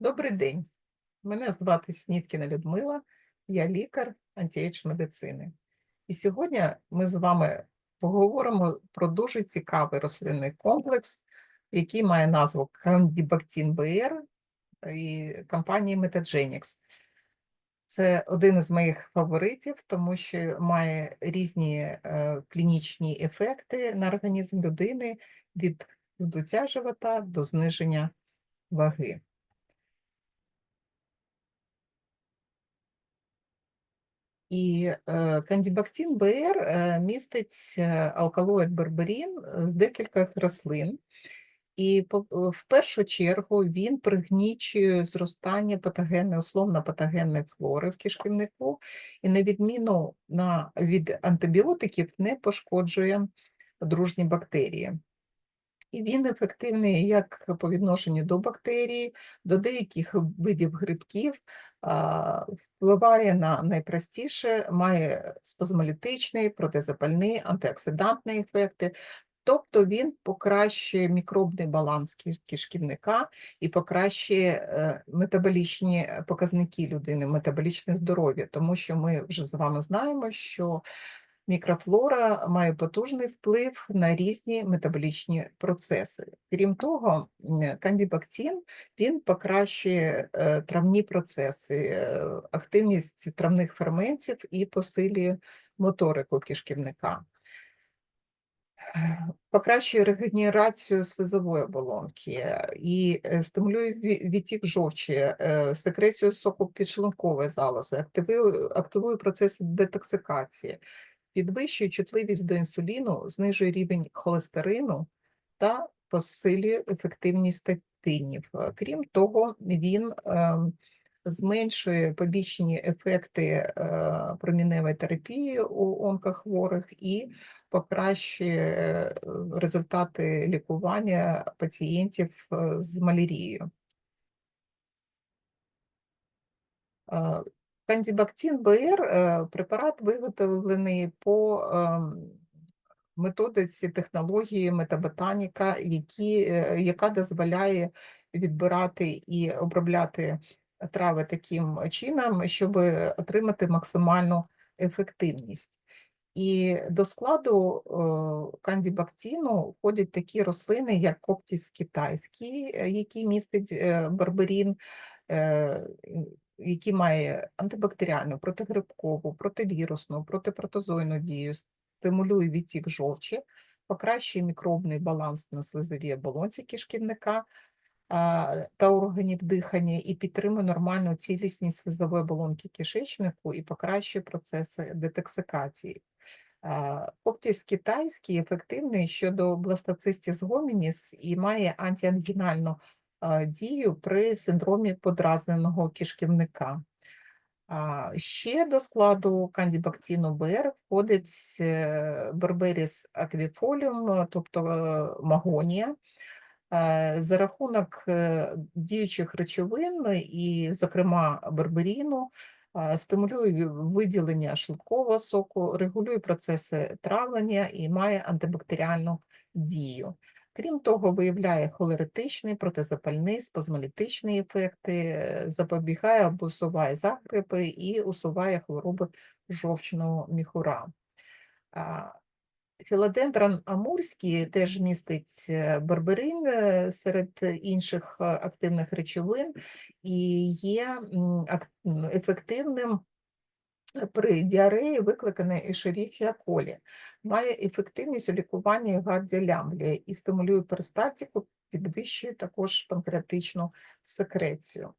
Добрий день. Мене звати Сніткіна Людмила, я лікар антіейдж медицини. І сьогодні ми з вами поговоримо про дуже цікавий рослинний комплекс, який має назву Candibactin BR і компанії Metagenics. Це один із моїх фаворитів, тому що має різні е, клінічні ефекти на організм людини від здуття живота до зниження ваги. І е, кандібактин БР е, містить е, алкалоїд берберін з декількох рослин, і по- в першу чергу він пригнічує зростання патогенної, условно патогенної флори в кишківнику, і на відміну на, від антибіотиків не пошкоджує дружні бактерії. І він ефективний як по відношенню до бактерій, до деяких видів грибків, впливає на найпростіше, має спазмолітичний, протизапальний, антиоксидантні ефекти. Тобто він покращує мікробний баланс киш- кишківника і покращує е, метаболічні показники людини, метаболічне здоров'я, тому що ми вже з вами знаємо, що Мікрофлора має потужний вплив на різні метаболічні процеси. Крім того, м, кандібактин він покращує е, травні процеси, е, активність травних ферментів і посилює моторику кишківника. Покращує регенерацію слизової оболонки і е, стимулює відтік жовчі, секрецію соку підшлункової залози, активує, активує процеси детоксикації, підвищує чутливість до інсуліну, знижує рівень холестерину та посилює ефективність статинів. Крім того, він ем, зменшує побічні ефекти е, проміневої терапії у онкохворих і покращує е, результати лікування пацієнтів е, з малярією. Е, Кандібактин БР е, препарат виготовлений по ем, методиці технології метаботаніка, які, е, яка дозволяє відбирати і обробляти трави таким чином, щоб отримати максимальну ефективність. І до складу е, кандібактину входять такі рослини, як коптіс китайський, е, який містить е, барберін, е, який має антибактеріальну, протигрибкову, противірусну, протипротозойну дію, стимулює відтік жовчі, покращує мікробний баланс на слизовій оболонці кишківника та органів дихання і підтримує нормальну цілісність слизової оболонки кишечнику і покращує процеси детоксикації. Коптіс китайський ефективний щодо бластоцистіс гомініс і має антиангінальну дію при синдромі подразненого кишківника. Ще до складу кандібактину БР входить е, Берберіс аквіфоліум, тобто е, магонія. Е, За рахунок діючих речовин і, зокрема, берберіну, стимулює виділення шлункового соку, регулює процеси травлення і має антибактеріальну дію. Крім того, виявляє холеретичний, протизапальний, спазмолітичні ефекти, е, запобігає або усуває закрепи і усуває хвороби жовчного міхура. Філодендрон амурський теж містить е, берберин е, серед інших активних речовин і є ефективним при діареї, викликаної Escherichia coli. Має ефективність у лікуванні Гардія лямблія і стимулює перистальтику, підвищує також панкреатичну секрецію.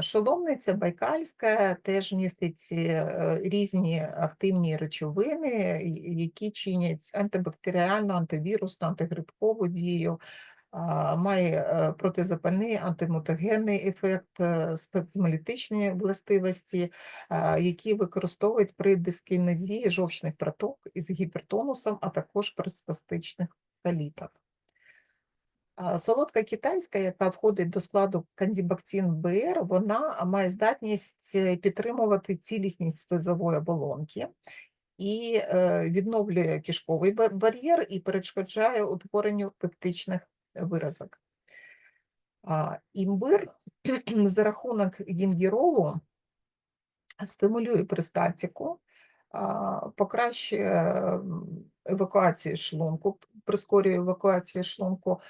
Шоломниця байкальська теж містить е, різні активні речовини, які чинять антибактеріальну, антивірусну, антигрибкову дію, має е, протизапальний, антимутагенний ефект, е, спазмолітичні властивості, які використовують при дискінезії жовчних проток із гіпертонусом, а також при спастичних колітах. А, Солодка китайська, яка входить до складу кандібактин БР, вона має здатність е, підтримувати цілісність слизової оболонки і е, відновлює кишковий бар'єр і перешкоджає утворенню пептичних виразок. Імбир за рахунок гінгеролу стимулює перистальтику, покращує евакуацію шлунку, прискорює евакуацію шлунку.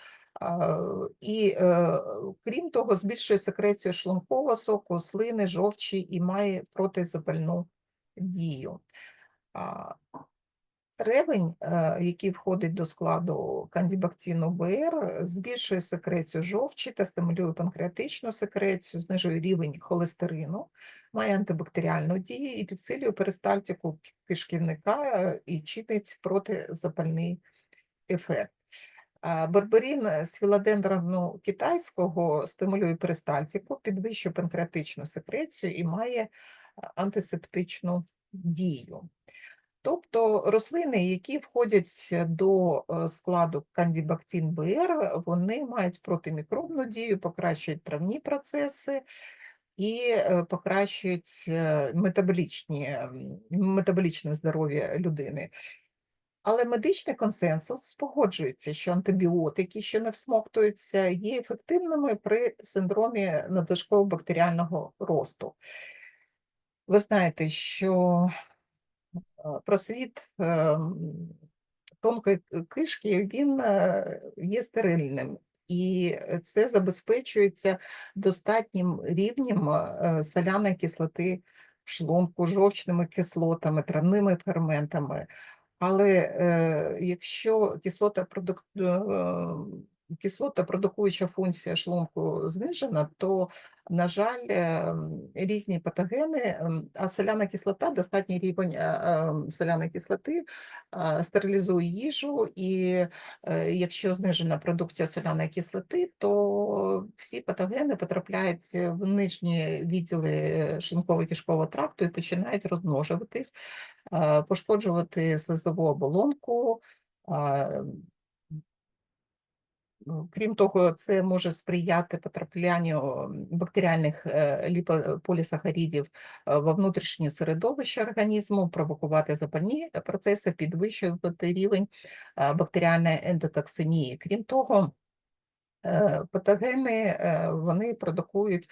І е, крім того, збільшує секрецію шлункового соку, слини, жовчі і має протизапальну дію. Ревень, е, який входить до складу кандібактину БР, збільшує секрецію жовчі та стимулює панкреатичну секрецію, знижує рівень холестерину, має антибактеріальну дію і підсилює перистальтику кишківника е, і чинить протизапальний ефект. А Берберін з філадендрону китайського стимулює перистальтику, підвищує панкреатичну секрецію і має антисептичну дію. Тобто рослини, які входять до е, складу кандібактин БР, вони мають протимікробну дію, покращують травні процеси і е, покращують е, метаболічні, метаболічне здоров'я людини. Але медичний консенсус погоджується, що антибіотики, що не всмоктуються, є ефективними при синдромі надлишкового бактеріального росту. Ви знаєте, що просвіт ем, тонкої кишки він е, є стерильним, і це забезпечується достатнім рівнем е, соляної кислоти в шлунку, жовчними кислотами, травними ферментами. Але е, якщо кислота продук... е, кислотопродукуюча функція шлунку знижена, то, на жаль, е, різні патогени, ем, а соляна кислота, достатній рівень е, е, соляної кислоти е, стерилізує їжу, і е, якщо знижена продукція соляної кислоти, то всі патогени потрапляють в нижні відділи шлунково-кишкового тракту і починають розмножуватись, пошкоджувати слизову оболонку. Ну, Крім того, це може сприяти потраплянню бактеріальних е, ліпополісахаридів е, во внутрішнє середовище організму, провокувати запальні процеси, підвищувати рівень е, бактеріальної ендотоксимії. Крім того, патогени вони продукують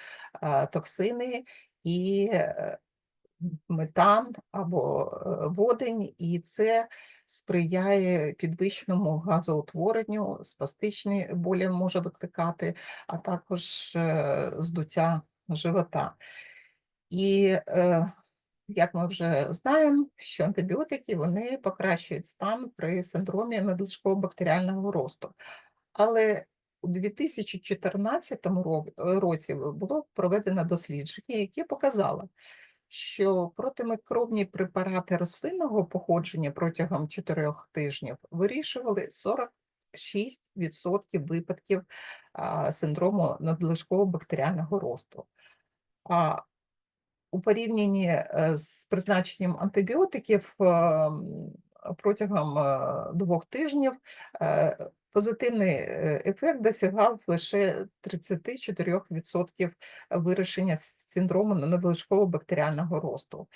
токсини і метан або е, водень, і це сприяє підвищеному газоутворенню, спастичні болі може викликати, а також е, здуття живота. І е, як ми вже знаємо, що антибіотики вони покращують стан при синдромі надлишкового бактеріального росту. Але у 2014 році було проведено дослідження, яке показало, що протимікробні препарати рослинного походження протягом 4 тижнів вирішували 46% випадків синдрому надлишкового бактеріального росту. А у порівнянні е, з призначенням антибіотиків е, протягом е, двох тижнів е, позитивний е, ефект досягав лише 34% вирішення синдрому надлишкового бактеріального росту.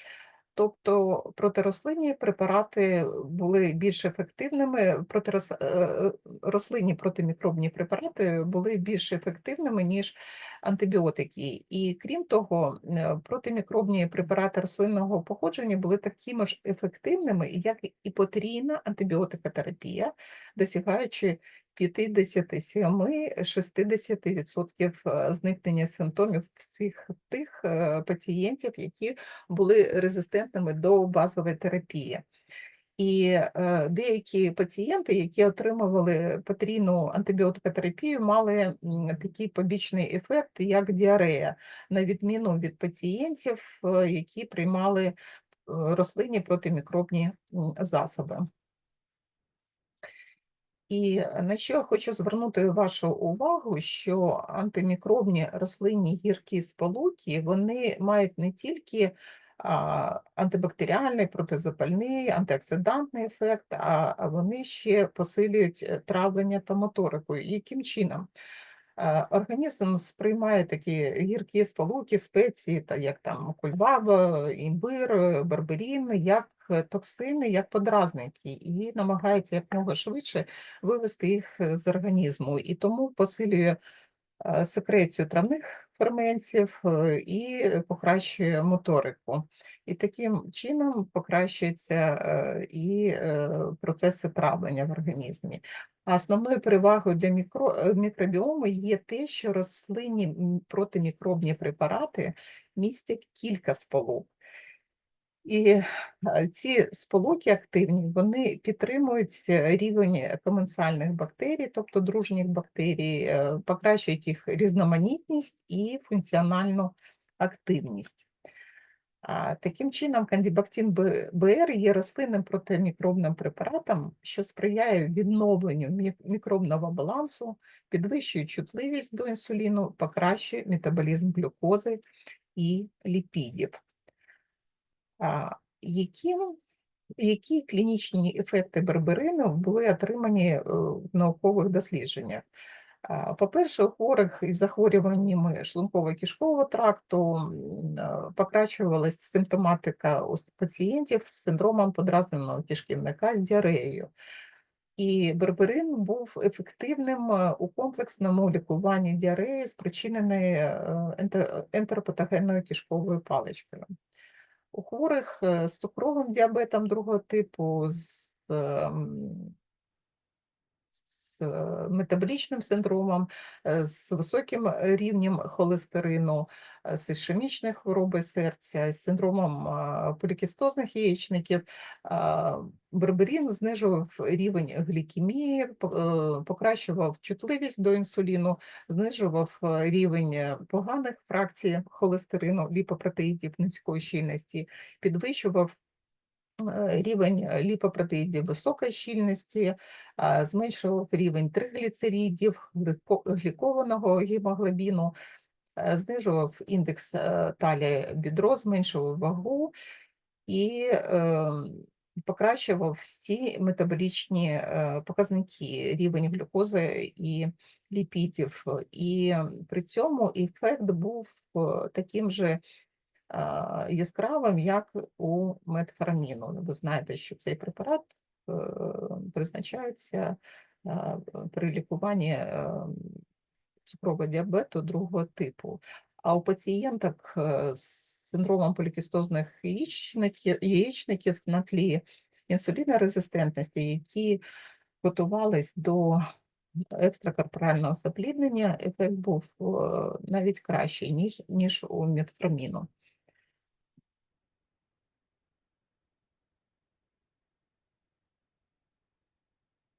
Тобто протирослинні препарати були більш ефективними, протирос... е, е, рослинні протимікробні препарати були більш ефективними, ніж антибіотики. І крім того, е, протимікробні препарати рослинного походження були такими ж ефективними, як і потрійна антибіотикотерапія, досягаючи 57-60% е, зникнення симптомів всіх тих е, пацієнтів, які були резистентними до базової терапії. І е, деякі пацієнти, які отримували потрійну антибіотикотерапію, мали такий побічний ефект, як діарея, на відміну від пацієнтів, які приймали рослинні протимікробні засоби. І на що я хочу звернути вашу увагу, що антимікробні рослинні гіркі сполуки, вони мають не тільки антибактеріальний, протизапальний, антиоксидантний ефект, а вони ще посилюють травлення та моторику. Яким чином? Організм сприймає такі гіркі сполуки, спеції, та як там кульбаба, імбир, берберін, як токсини, як подразники, і намагається якомога швидше вивести їх е, з організму. І тому посилює е, секрецію травних ферментів е, і покращує моторику. І таким чином покращуються е, і е, процеси травлення в організмі. А основною перевагою для мікро, е, мікробіому є те, що рослинні протимікробні препарати містять кілька сполук. І е, ці сполуки активні, вони підтримують е, рівень коменсальних бактерій, тобто дружніх бактерій, е, покращують їх різноманітність і функціональну активність. Таким чином, кандібактин БР є рослинним протимікробним препаратом, що сприяє відновленню мікробного балансу, підвищує чутливість до інсуліну, покращує метаболізм глюкози і ліпідів. Які, які клінічні ефекти берберину були отримані е, в наукових дослідженнях? По-перше, у хворих із захворюваннями шлунково-кишкового тракту е, симптоматика у пацієнтів з синдромом подразненого кишківника з діареєю. І берберин був ефективним е, у комплексному лікуванні діареї, спричиненої е, енте- ентеропатогенною кишковою паличкою. У хворих е, з цукровим діабетом другого типу, з, ем, з е, метаболічним синдромом, е, з високим рівнем холестерину, е, з ішемічною хворобою серця, з синдромом полікістозних яєчників, берберін знижував рівень глікемії, е, покращував чутливість до інсуліну, знижував е, рівень е, поганих фракцій холестерину, ліпопротеїдів низької щільності, підвищував е, рівень е, ліпопротеїдів високої щільності, зменшував рівень тригліцеридів, глико- глікованого гемоглобіну, знижував індекс е, талія бідро, зменшував вагу і покращував всі метаболічні показники, рівень глюкози і ліпідів. І при цьому ефект був таким же яскравим, як у метформіну. Ви знаєте, що цей препарат е, призначається при лікуванні е, цукрового діабету другого типу. А у пацієнток е, з синдромом полікістозних яєчників, на тлі інсулінорезистентності, які готувались до екстракорпорального запліднення, ефект був навіть кращий, ніж, ніж у метформіну.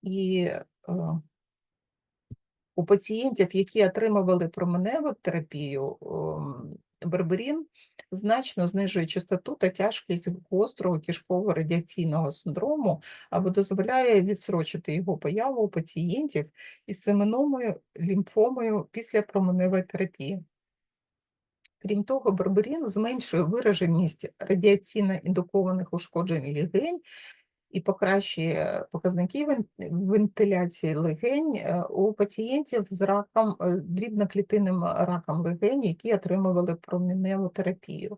І е, у пацієнтів, які отримували променеву терапію, ем, берберін значно знижує частоту та тяжкість гострого кишкового радіаційного синдрому або дозволяє відсрочити його появу у пацієнтів із семеномою лімфомою після променевої терапії. Крім того, берберін зменшує вираженість радіаційно індукованих ушкоджень легень і покращує показники вентиляції легень е, у пацієнтів з раком, е, дрібноклітинним раком легень, які отримували проміневу терапію.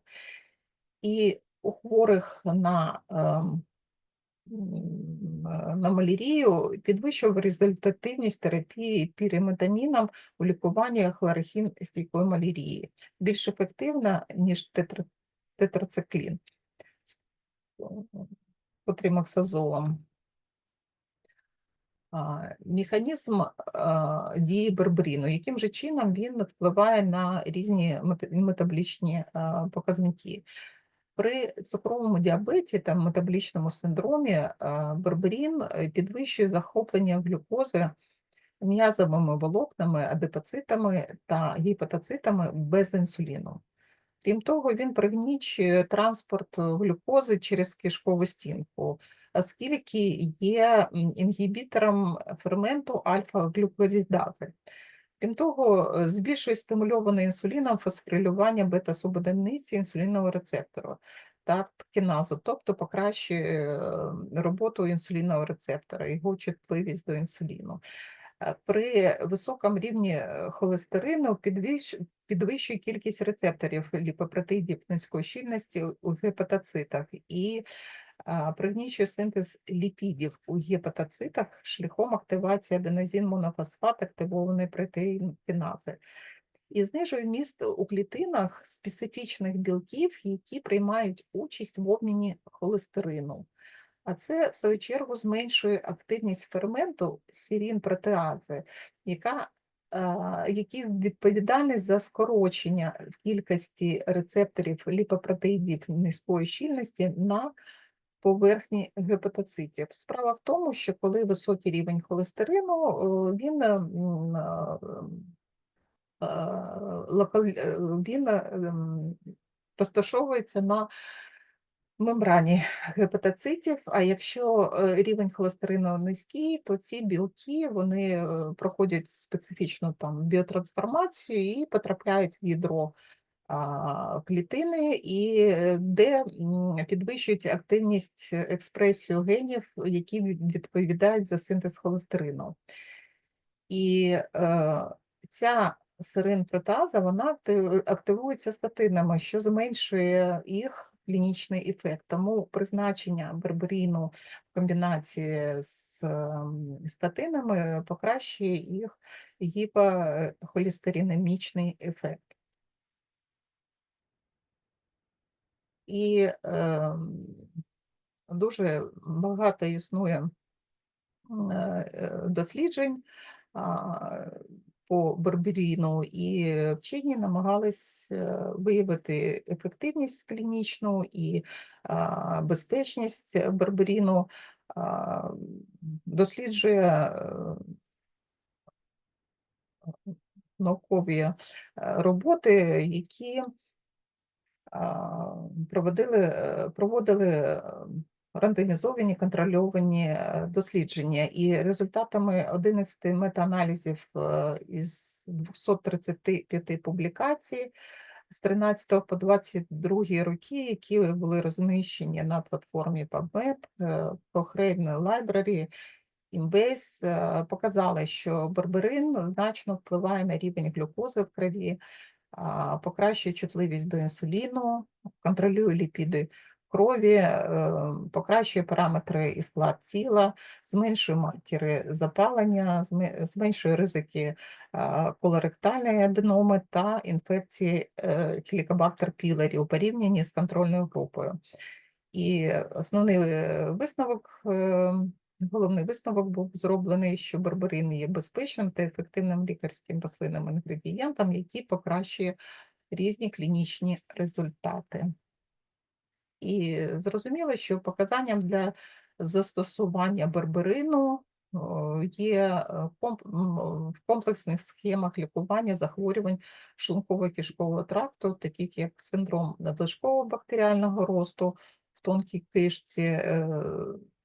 І у хворих на, ем, на малярію підвищував результативність терапії піриметаміном у лікуванні хлорохін стійкої малярії, більш ефективна, ніж тетра, тетрациклін котрімоксазолом. Механізм дії берберіну, яким же чином він впливає на різні мет- метаболічні показники. При цукровому діабеті та метаболічному синдромі е, підвищує захоплення глюкози м'язовими волокнами, адипоцитами та гепатоцитами без інсуліну. Крім того, він пригнічує транспорт глюкози через кишкову стінку, оскільки є інгібітором ферменту альфа-глюкозідази. Крім того, е, збільшує стимульоване інсуліном фосфорилювання бета-субодениці інсулінового рецептору та киназу, тобто покращує е, роботу інсулінового рецептора, його чутливість до інсуліну. Е, При високому рівні е, холестерину підвищує кількість рецепторів ліпопротеїдів низької щільності у гепатоцитах і а, пригнічує синтез ліпідів у гепатоцитах шляхом активації аденозин монофосфат активованої протеїнкінази. і знижує вміст у клітинах специфічних білків, які приймають участь в обміні холестерину. А це, в свою чергу, зменшує активність ферменту сірін-протеази, яка а, який відповідальний за скорочення кількості рецепторів ліпопротеїдів низької щільності на поверхні гепатоцитів. Справа в тому, що коли високий рівень холестерину, він, е, він ем, розташовується на мембрані гепатоцитів, а якщо е, рівень холестерину низький, то ці білки вони е, проходять специфічну там біотрансформацію і потрапляють в ядро клітини, і е, де підвищують активність експресію генів, які відповідають за синтез холестерину. І е, ця сирин-протаза, вона активується статинами, що зменшує їх клінічний ефект. Тому призначення берберіну в комбінації з ем, статинами покращує їх гіпохолестеринемічний ефект. І ем, дуже багато існує е, е, досліджень по берберіну, і вчені намагались е, виявити ефективність клінічну і безпечність берберіну. А, Досліджує е, наукові е, роботи, які проводили, проводили рандомізовані контрольовані е, дослідження, і результатами 11 метааналізів е, із 235 публікацій з 13 по 22 роки, які були розміщені на платформі PubMed, Cochrane Library, Імбейс показали, що берберин значно впливає на рівень глюкози в крові, покращує чутливість до інсуліну, контролює ліпіди крові, е, покращує параметри і склад тіла, зменшує маркери запалення, зменшує ризики колоректальної аденоми та інфекції е, Helicobacter pylori у порівнянні з контрольною групою. І основний е, висновок, е, головний висновок був зроблений, що берберин є безпечним та ефективним лікарським рослинним інгредієнтом, який покращує різні клінічні результати. І зрозуміло, що показанням для застосування барберину є е, в комплексних схемах лікування захворювань шлунково-кишкового тракту, таких як синдром надлишкового бактеріального росту в тонкій кишці.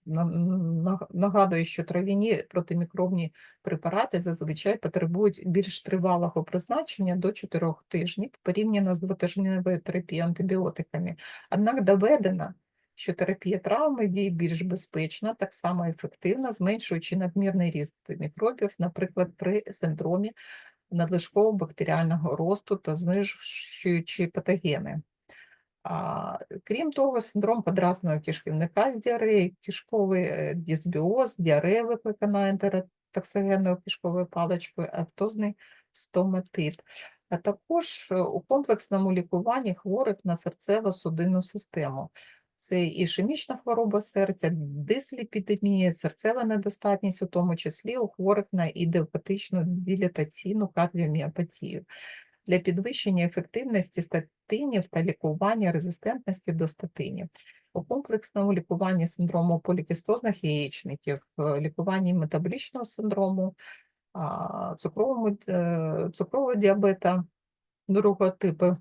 На- на- Нагадую, що трав'яні протимікробні препарати зазвичай потребують більш тривалого призначення до 4 тижнів порівняно з двотижневою терапією антибіотиками. Однак доведено, що терапія травми діє більш безпечна, так само ефективна, зменшуючи надмірний ріст мікробів, наприклад, при синдромі надлишкового бактеріального росту та знижуючи патогени. Крім того, синдром подразного кишківника з діареєю, кишковий е, дисбіоз, діарея викликана ентеротоксигенною кишковою паличкою, автозний стоматит. А також е, у комплексному лікуванні хворих на серцево-судинну систему. Це ішемічна хвороба серця, дисліпідемія, серцева недостатність, у тому числі у хворих на ідеопатичну дилатаційну кардіоміопатію для підвищення ефективності статинів та лікування резистентності до статинів. У комплексному лікуванні синдрому полікістозних яєчників, е, лікуванні метаболічного синдрому, цукровому, е, цукрового діабета другого типу,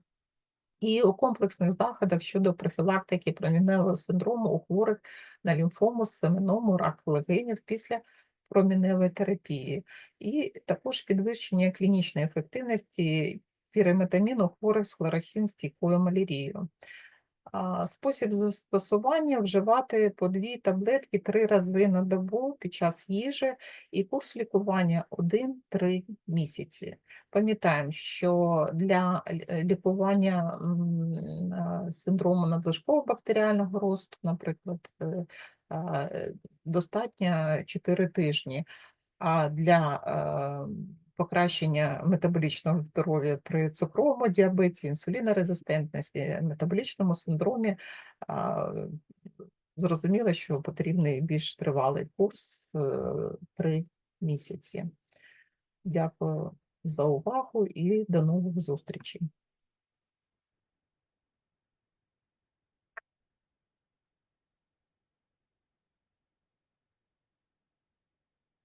і у комплексних заходах щодо профілактики проміневого синдрому у хворих на лімфому, семеному, рак легенів після проміневої терапії, і також підвищення клінічної ефективності піриметаміну у хворих з хлорохін-стійкою малярією. А, Спосіб застосування вживати по дві таблетки три рази на добу під час їжі і курс лікування 1-3 місяці. Пам'ятаємо, що для лікування синдрому надлишкового бактеріального росту, наприклад, е, достатньо 4 тижні, а для е, покращення метаболічного здоров'я при цукровому діабеті, інсулінорезистентності, метаболічному синдромі, зрозуміло, що потрібний більш тривалий курс три місяці. Дякую за увагу і до нових зустрічей.